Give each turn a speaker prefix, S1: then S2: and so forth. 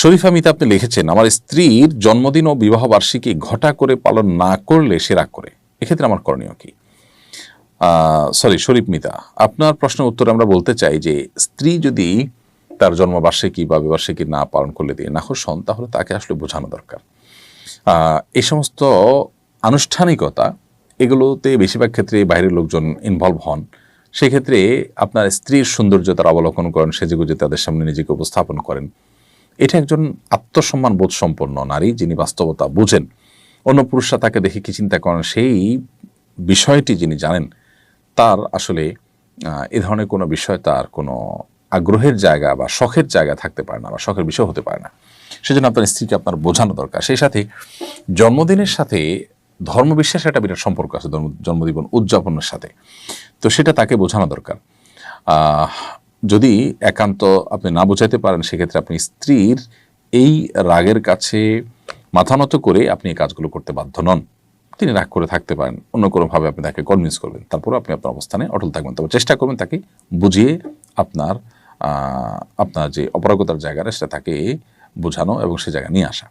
S1: শরীফা মিতা আপনি লিখেছেন, আমার স্ত্রীর জন্মদিন ও বিবাহ বার্ষিকী ঘটা করে পালন না করলে সে রাগ করে। এক্ষেত্রে আমার করণীয় কি? সরি, শরীফ মিতা, আপনার প্রশ্নের উত্তরে আমরা বলতে চাই যে, স্ত্রী যদি তার জন্মবার্ষিকী বা বিবার্ষিকী না পালন করলে দিয়ে নাখোশ হন, তাহলে তাকে আসলে বোঝানো দরকার। এই সমস্ত আনুষ্ঠানিকতা, এগুলোতে বেশিরভাগ ক্ষেত্রে বাইরের লোকজন ইনভলভ হন। সেক্ষেত্রে আপনার স্ত্রীর সৌন্দর্যতার অবলোকন করেন, সেজেগুজে তাদের সামনে নিজেকে উপস্থাপন করেন। এটা একজন আত্মসম্মান বোধ সম্পন্ন নারী যিনি বাস্তবতা বুঝেন। অন্য পুরুষরা তাকে দেখে কি চিন্তা করেন? সেই বিষয়টি যিনি জানেন, তার আসলে এ ধরনের কোনো বিষয় তার কোনো আগ্রহের জায়গা বা শখের জায়গা থাকতে পারে না বা শখের বিষয় হতে পারে না। সেজন্য আপনার স্ত্রীকে আপনার বোঝানো দরকার। সেই সাথে জন্মদিনের সাথে ধর্মবিশ্বাসের একটা বিরাট সম্পর্ক আছে জন্মদিবন উদযাপনের সাথে। তো সেটা তাকে বোঝানো দরকার। যদি একান্ত আপনি না বোঝাইতে পারেন, সেক্ষেত্রে আপনি স্ত্রীর এই রাগের কাছে মাথা নত করে আপনি এই কাজগুলো করতে বাধ্য নন। তিনি রাগ করে থাকতে পারেন। অন্য কোনোভাবে আপনি তাকে কনভিন্স করবেন। তারপর আপনি আপনার অবস্থানে অটল থাকবেন। তবে চেষ্টা করবেন তাকে বুঝিয়ে আপনার আপনার যে অপারগতার জায়গাটা, সেটা তাকে বোঝানো এবং সে জায়গায় নিয়ে আসা।